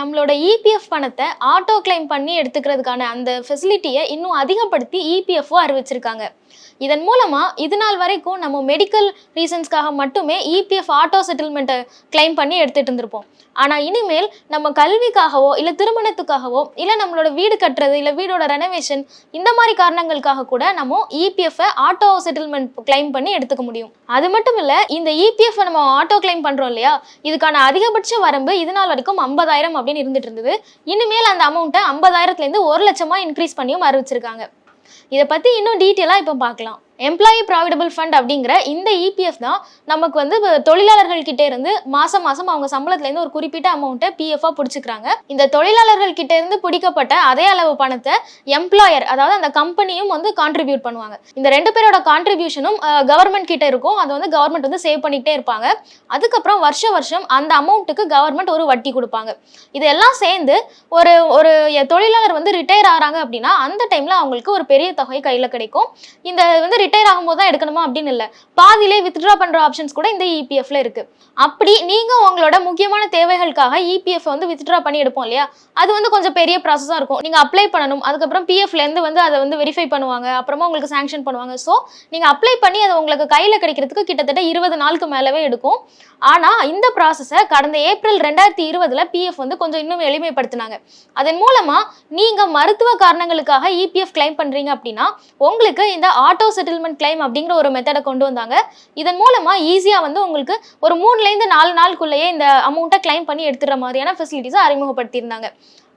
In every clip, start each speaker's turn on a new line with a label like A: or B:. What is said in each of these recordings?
A: நம்மளோட இபிஎஃப் பணத்தை auto claim பண்ணி எடுத்துக்கிறதுக்கான அந்த ஃபெசிலிட்டியை இன்னும் அதிகப்படுத்தி இபிஎஃப்ஓ அறிவிச்சிருக்காங்க. இதன் மூலமாக இது நாள் வரைக்கும் நம்ம மெடிக்கல் ரீசன்ஸ்க்காக மட்டுமே இபிஎஃப் ஆட்டோ செட்டில்மெண்ட்டை கிளைம் பண்ணி எடுத்துகிட்டு இருந்திருப்போம். ஆனால் இனிமேல் நம்ம கல்விக்காகவோ இல்லை திருமணத்துக்காகவோ இல்லை நம்மளோட வீடு கட்டுறது இல்லை வீடோட ரெனோவேஷன் இந்த மாதிரி காரணங்களுக்காக கூட நம்ம இபிஎஃப்ஐ ஆட்டோ செட்டில்மெண்ட் கிளைம் பண்ணி எடுத்துக்க முடியும். அது மட்டும் இல்லை இந்த இபிஎஃப் நம்ம ஆட்டோ கிளைம் பண்ணுறோம் இல்லையா? இதுக்கான அதிகபட்ச வரம்பு இது நாள் வரைக்கும் ஐம்பதாயிரம் அப்படின்னு இருந்துட்டு இருந்தது. இனிமேல் அந்த அமௌண்ட்டை ஐம்பதாயிரத்துல இருந்து ஒரு லட்சமா இன்க்ரீஸ் பண்ணியும் அறிவிச்சிருக்காங்க. இதை பற்றி இன்னும் டீட்டெயிலாக இப்போ பார்க்கலாம். எம்ப்ளாயி ப்ராவிடபிள் ஃபண்ட் அப்படிங்கிற இந்த இபிஎஃப் தான் நமக்கு வந்து தொழிலாளர்கள் கிட்டே இருந்து மாசம் மாசம் அவங்க சம்பளத்துலேருந்து ஒரு குறிப்பிட்ட அமௌண்ட்டை பிஎஃப்பாக பிடிச்சிக்கிறாங்க. இந்த தொழிலாளர்கள் கிட்ட இருந்து பிடிக்கப்பட்ட அதே அளவு பணத்தை எம்ப்ளாயர் அதாவது அந்த கம்பெனியும் வந்து கான்ட்ரிபியூட் பண்ணுவாங்க. இந்த ரெண்டு பேரோட கான்ட்ரிபியூஷனும் கவர்மெண்ட் கிட்ட இருக்கும். அதை வந்து கவர்மெண்ட் வந்து சேவ் பண்ணிக்கிட்டே இருப்பாங்க. அதுக்கப்புறம் வருஷ வருஷம் அந்த அமௌண்ட்டுக்கு கவர்மெண்ட் ஒரு வட்டி கொடுப்பாங்க. இதெல்லாம் சேர்ந்து ஒரு ஒரு தொழிலாளர் வந்து ரிட்டையர் ஆகிறாங்க அப்படின்னா அந்த டைமில் அவங்களுக்கு ஒரு பெரிய தொகை கையில் கிடைக்கும். இந்த வந்து ரிட்டையர் ஆகும்போது தான் எடுக்கணுமா அப்படின்னு இல்லை. பாதியிலே வித்ட்ரா பண்ணுற ஆப்ஷன்ஸ் கூட இந்த இபிஎஃப்ல இருக்கு. அப்படி நீங்கள் உங்களோட முக்கியமான தேவைகளுக்காக இபிஎஃப் வந்து வித்ட்ரா பண்ணி எடுப்போம் இல்லையா? அது வந்து கொஞ்சம் பெரிய ப்ராசஸாக இருக்கும். நீங்கள் அப்ளை பண்ணணும். அதுக்கப்புறம் பிஎஃப்ல இருந்து வந்து அதை வந்து வெரிஃபை பண்ணுவாங்க. அப்புறமா உங்களுக்கு சாங்ஷன் பண்ணுவாங்க. ஸோ நீங்கள் அப்ளை பண்ணி அது உங்களுக்கு கையில் கிடைக்கிறதுக்கு கிட்டத்தட்ட இருபது நாளுக்கு மேலவே எடுக்கும். ஆனால் இந்த ப்ராசஸை கடந்த ஏப்ரல் ரெண்டாயிரத்தி இருபதுல பிஎஃப் வந்து கொஞ்சம் இன்னும் எளிமைப்படுத்தினாங்க. அதன் மூலமாக நீங்கள் மருத்துவ காரணங்களுக்காக இபிஎஃப் கிளைம் பண்ணுறீங்க அப்படின்னா உங்களுக்கு இந்த ஆட்டோ செட்டில் செட்டில்மெண்ட் கிளைம் அப்படிங்கிற ஒரு மெத்தடை கொண்டு வந்தாங்க. இதன் மூலமா ஈஸியா வந்து உங்களுக்கு ஒரு மூணுலேருந்து நாலு நாளுக்குள்ளேயே இந்த அமௌண்ட்டை கிளைம் பண்ணி எடுத்துற மாதிரியான ஃபெசிலிட்டிஸை அறிமுகப்படுத்தியிருந்தாங்க.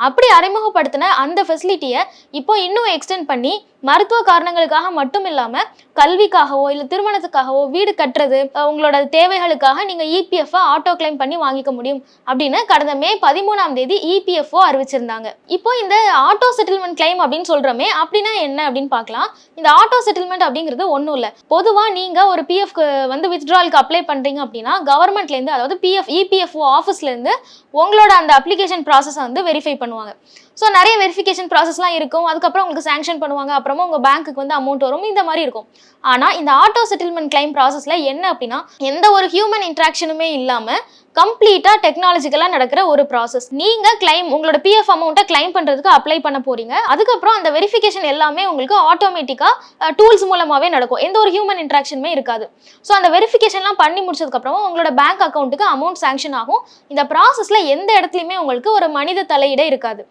A: அப்படி அறிமுகப்படுத்தின அந்த ஃபெசிலிட்டியை இப்போ இன்னும் எக்ஸ்டெண்ட் பண்ணி மருத்துவ காரணங்களுக்காக மட்டும் இல்லாம கல்விக்காகவோ இல்ல திருமணத்துக்காகவோ வீடு கட்டுறது உங்களோட தேவைகளுக்காக நீங்க இபிஎஃப் ஆட்டோ கிளைம் பண்ணி வாங்கிக்க முடியும் அப்படின்னு கடந்த மே பதிமூணாம் தேதி இபிஎஃப்ஓ அறிவிச்சிருந்தாங்க. இப்போ இந்த ஆட்டோ செட்டில்மெண்ட் கிளைம் அப்படின்னு சொல்கிறோமே அப்படின்னா என்ன அப்படின்னு பார்க்கலாம். இந்த ஆட்டோ செட்டில்மெண்ட் அப்படிங்கிறது ஒன்றும் இல்லை. பொதுவா நீங்க ஒரு பிஎஃப் வந்து வித்ட்ராலுக்கு அப்ளை பண்றீங்க அப்படின்னா கவர்மெண்ட்ல இருந்து அதாவது பிஎஃப் இபிஎஃப்ஓ ஆஃபீஸ்ல இருந்து உங்களோட அந்த அப்ளிகேஷன் ப்ராசஸை வந்து வெரிஃபை பண்ணுவாங்க பண்ணுவாங்க. ஸோ நிறைய வெரிஃபிகேஷன் ப்ராசஸ்லாம் இருக்கும். அதுக்கப்புறம் உங்களுக்கு சாங்ஷன் பண்ணுவாங்க. அப்புறமா உங்கள் பேங்க்குக்கு வந்து அமௌண்ட் வரும். இந்த மாதிரி இருக்கும். ஆனால் இந்த ஆட்டோ செட்டில்மெண்ட் கிளைம் ப்ராசஸில் என்ன அப்படின்னா எந்த ஒரு ஹியூமன் இன்ட்ராக்ஷனுமே இல்லாமல் கம்ப்ளீட்டாக டெக்னாலஜிக்கலாக நடக்கிற ஒரு ப்ராசஸ் நீங்கள் கிளைம் உங்களோட பிஎஃப் அமௌண்ட்டை கிளைம் பண்ணுறதுக்கு அப்ளை பண்ண போகிறீங்க அதுக்கப்புறம் அந்த வெரிஃபிகேஷன் எல்லாமே உங்களுக்கு ஆட்டோமேட்டிக்காக டூல்ஸ் மூலமாகவே நடக்கும். எந்த ஒரு ஹியூமன் இன்ட்ராக்ஷனுமே இருக்காது. ஸோ அந்த வெரிஃபிகேஷன்லாம் பண்ணி முடிச்சதுக்கப்புறமா உங்களோட பேங்க் அக்கௌண்ட்டுக்கு அமௌண்ட் சாங்ஷன் ஆகும். இந்த ப்ராசஸில் எந்த இடத்துலையுமே உங்களுக்கு ஒரு மனித தலையிட இருக்காது.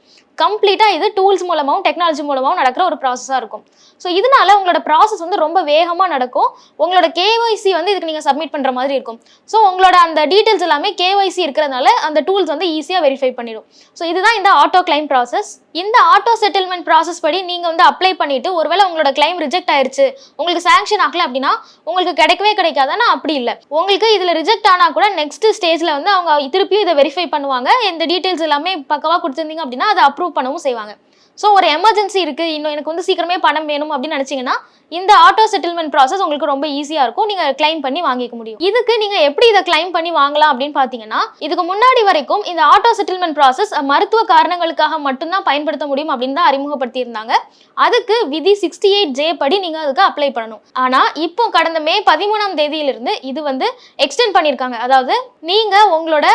A: கம்ப்ளீட்டாக இது டூல்ஸ் மூலமாகவும் டெக்னாலஜி மூலமாகவும் நடக்கிற ஒரு ப்ராசஸாக இருக்கும். ஸோ இதனால உங்களோட ப்ராசஸ் வந்து ரொம்ப வேகமாக நடக்கும். உங்களோட கேஒய்சி வந்து இதுக்கு நீங்கள் சப்மிட் பண்ணுற மாதிரி இருக்கும். ஸோ உங்களோட அந்த டீட்டெயில்ஸ் எல்லாமே கேஒய்சி இருக்கிறதுனால அந்த டூல்ஸ் வந்து ஈஸியாக வெரிஃபை பண்ணிடும். ஸோ இதுதான் இந்த ஆட்டோ கிளைம் ப்ராசஸ் இந்த ஆட்டோ செட்டில்மெண்ட் ப்ராசஸ் படி நீங்கள் வந்து அப்ளை பண்ணிவிட்டு ஒருவேளை உங்களோட கிளைம் ரிஜெக்ட் ஆயிருச்சு உங்களுக்கு சாங்ஷன் ஆகல அப்படின்னா உங்களுக்கு கிடைக்கவே கிடைக்காதானா அப்படி இல்லை. உங்களுக்கு இதில் ரிஜெக்ட் ஆனால் கூட நெக்ஸ்ட் ஸ்டேஜில் வந்து அவங்க திருப்பியும் இதை வெரிஃபை பண்ணுவாங்க. இந்த டீட்டெயில்ஸ் எல்லாமே பக்கவாக கொடுத்துருந்தீங்க அப்படின்னா அதை அப்ரூவ் பண்ணவும் செய்வாங்க. ஸோ ஒரு எமர்ஜென்சி இருக்கு. இன்னும் எனக்கு வந்து சீக்கிரமே பணம் வேணும் அப்படின்னு நினைச்சீங்கன்னா இந்த ஆட்டோ செட்டில்மெண்ட் ப்ராசஸ் உங்களுக்கு ரொம்ப ஈஸியாக இருக்கும். நீங்கள் கிளைம் பண்ணி வாங்கிக்க முடியும். இதுக்கு நீங்கள் எப்படி இதை கிளைம் பண்ணி வாங்கலாம் அப்படின்னு பார்த்தீங்கன்னா இதுக்கு முன்னாடி வரைக்கும் இந்த ஆட்டோ செட்டில்மெண்ட் ப்ராசஸ் மருத்துவ காரணங்களுக்காக மட்டும்தான் பயன்படுத்த முடியும் அப்படின்னு தான் அறிமுகப்படுத்தியிருந்தாங்க. அதுக்கு விதி சிக்ஸ்டி எயிட் ஜே படி நீங்கள் அதுக்கு அப்ளை பண்ணணும். ஆனால் இப்போ கடந்த மே பதிமூணாம் தேதியிலிருந்து இது வந்து எக்ஸ்டெண்ட் பண்ணியிருக்காங்க. அதாவது நீங்கள் உங்களோட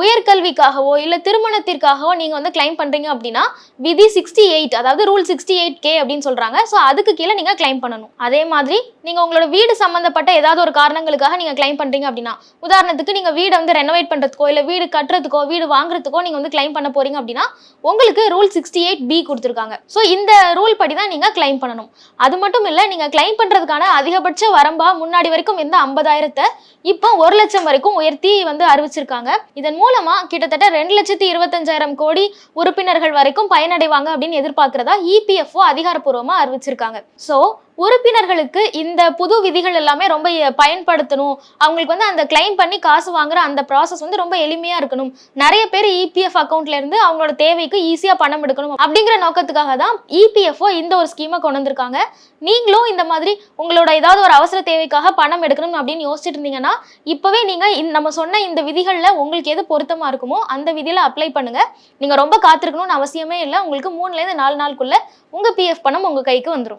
A: உயர்கல்விக்காகவோ இல்லை திருமணத்திற்காகவோ நீங்கள் வந்து கிளைம் பண்ணுறீங்க அப்படின்னா விதி சிக்ஸ்டி எயிட் அதாவது ரூல் சிக்ஸ்டி எயிட் கே அப்படின்னு சொல்கிறாங்க ஸோ அதுக்கு கீழே நீங்கள் கிளைம் பண்ணணும். அதே மாதிரி நீங்கள் உங்களோட வீடு சம்மந்தப்பட்ட ஏதாவது ஒரு காரணங்களுக்காக நீங்கள் கிளைம் பண்ணுறீங்க அப்படின்னா உதாரணத்துக்கு நீங்கள் வீடை வந்து ரெனோவேட் பண்ணுறதுக்கோ இல்லை வீடு கட்டுறதுக்கோ வீடு வாங்குறதுக்கோ நீங்கள் வந்து கிளைம் பண்ண போறீங்க அப்படின்னா உங்களுக்கு ரூல் சிக்ஸ்டி எயிட் பி கொடுத்துருக்காங்க. ஸோ இந்த ரூல் படி தான் நீங்கள் கிளைம் பண்ணணும். அது மட்டும் இல்லை நீங்கள் கிளைம் பண்ணுறதுக்கான அதிகபட்ச வரம்பா முன்னாடி வரைக்கும் இருந்த ஐம்பதாயிரத்தை இப்போ ஒரு லட்சம் வரைக்கும் உயர்த்தி வந்து அறிவிச்சிருக்காங்க. இதன் மூலமாக கிட்டத்தட்ட ரெண்டு லட்சத்தி இருபத்தஞ்சாயிரம் கோடி உறுப்பினர்கள் வரைக்கும் பயனடைவாங்க அப்படின்னு எதிர்பார்க்கிறதா? இபிஎஃப்ஓ அதிகாரப்பூர்வமா அறிவிச்சிருக்காங்க. ஸோ உறுப்பினர்களுக்கு இந்த புது விதிகள் எல்லாமே ரொம்ப பயன்படுத்தணும். அவங்களுக்கு வந்து அந்த கிளைம் பண்ணி காசு வாங்குற அந்த ப்ராசஸ் வந்து ரொம்ப எளிமையா இருக்கணும். நிறைய பேர் இபிஎஃப் அக்கௌண்ட்ல இருந்து அவங்களோட தேவைக்கு ஈஸியா பணம் எடுக்கணும் அப்படிங்கிற நோக்கத்துக்காக தான் இபிஎஃப்ஓ இந்த ஒரு ஸ்கீமை கொண்டு வந்திருக்காங்க. நீங்களும் இந்த மாதிரி உங்களோட ஏதாவது ஒரு அவசர தேவைக்காக பணம் எடுக்கணும் அப்படின்னு யோசிச்சுட்டு இருந்தீங்கன்னா இப்பவே நீங்க இந்த- நம்ம சொன்ன இந்த விதிகள்ல உங்களுக்கு எது பொருத்தமா இருக்குமோ அந்த விதியில அப்ளை பண்ணுங்க. நீங்க ரொம்ப காத்திருக்கணும்னு அவசியமே இல்லை. உங்களுக்கு மூணுல இருந்து நாலு நாளுக்குள்ள உங்க பிஎஃப் பணம் உங்க கைக்கு வந்துடும்